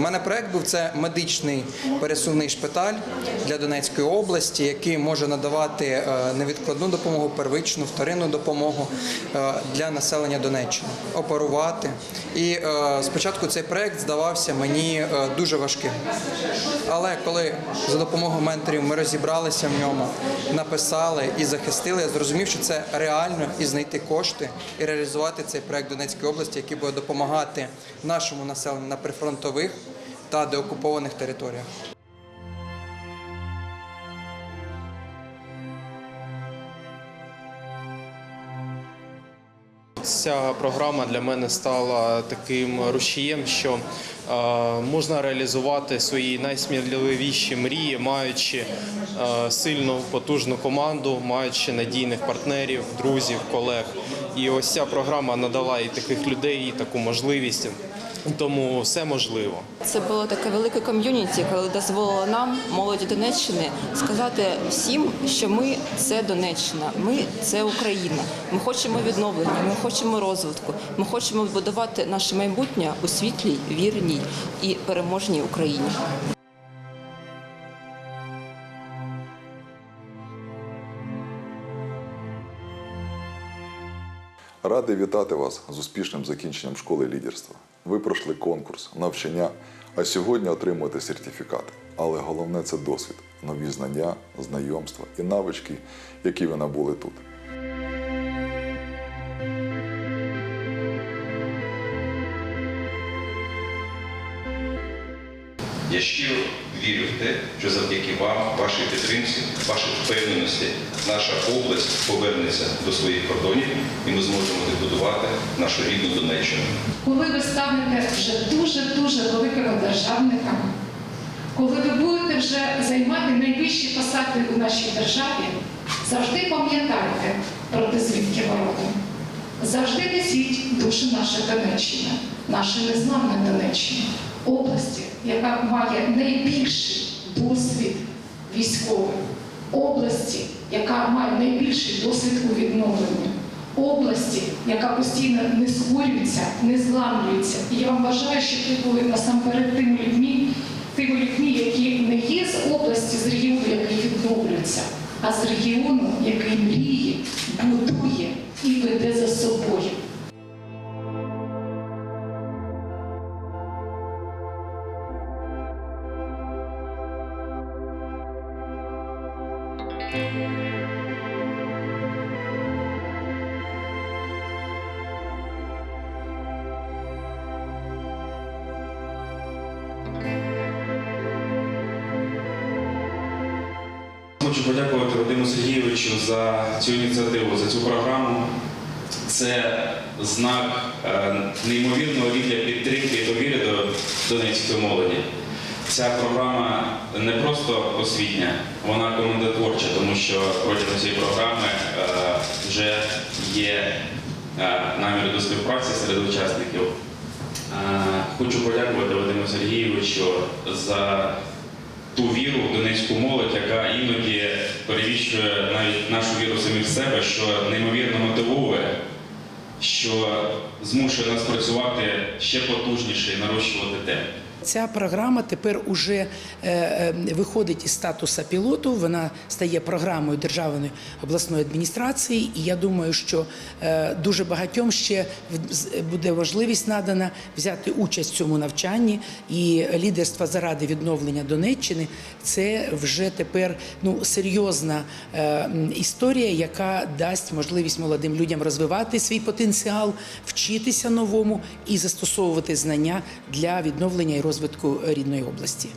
У мене проект був це медичний пересувний шпиталь для Донецької області, який може надавати е, невідкладну допомогу, первичну, вторинну допомогу е, для населення Донеччини, оперувати. І е, спочатку цей проект здавався мені дуже важким. Але коли за допомогою менторів ми розібралися в ньому, написали і захистили, я зрозумів, що це реально і знайти кошти і реалізувати цей проект Донецької області, який буде допомагати нашому населенню на прифронтових та деокупованих територіях. Ця програма для мене стала таким рушієм, що е, можна реалізувати свої найсміливіші мрії, маючи е, сильну потужну команду, маючи надійних партнерів, друзів, колег. І ось ця програма надала і таких людей, і таку можливість. Тому все можливо. Це було таке велике ком'юніті, коли дозволило нам, молоді Донеччини, сказати всім, що ми це Донеччина, ми це Україна. Ми хочемо відновлення, ми хочемо розвитку, ми хочемо будувати наше майбутнє у світлій, вірній і переможній Україні. Радий вітати вас з успішним закінченням школи лідерства. Ви пройшли конкурс, навчання, а сьогодні отримуєте сертифікати. Але головне це досвід, нові знання, знайомства і навички, які ви набули тут. Я щиро вірю в те, що завдяки вам, вашій підтримці, вашій впевненості, наша область повернеться до своїх кордонів і ми зможемо відбудувати нашу рідну Донеччину. коли ви станете вже дуже-дуже великими державниками, коли ви будете вже займати найвищі посади у нашій державі, завжди пам'ятайте про те, звідки ви. Завжди несіть душу нашої Донеччини, нашої незламної Донеччини, області, яка має найбільший досвід військовий, області, яка має найбільший досвід у відновленні області, яка постійно не створюється, не зламлюється. І я вам бажаю, щоб ви були насамперед тими людьми, тими людьми, які не є з області, з регіону, який відновлюється, а з регіону, який мріє, Хочу подякувати Вадиму Сергійовичу за цю ініціативу, за цю програму. Це знак е, неймовірного рівня підтримки і довіри до донецької молоді. Ця програма не просто освітня, вона командотворча, тому що протягом цієї програми е, вже є е, наміри до співпраці серед учасників. Е, Хочу подякувати Вадиму Сергійовичу за ту віру в донецьку молодь, яка іноді перевіщує навіть нашу віру в себе, що неймовірно мотивує, що змушує нас працювати ще потужніше і нарощувати темп. Ця програма тепер уже е, е, виходить із статуса пілоту. Вона стає програмою державної обласної адміністрації, і я думаю, що е, дуже багатьом ще буде можливість надана взяти участь в цьому навчанні. І лідерство заради відновлення Донеччини це вже тепер ну серйозна історія, яка дасть можливість молодим людям розвивати свій потенціал, вчитися новому і застосовувати знання для відновлення і розвитку рідної області.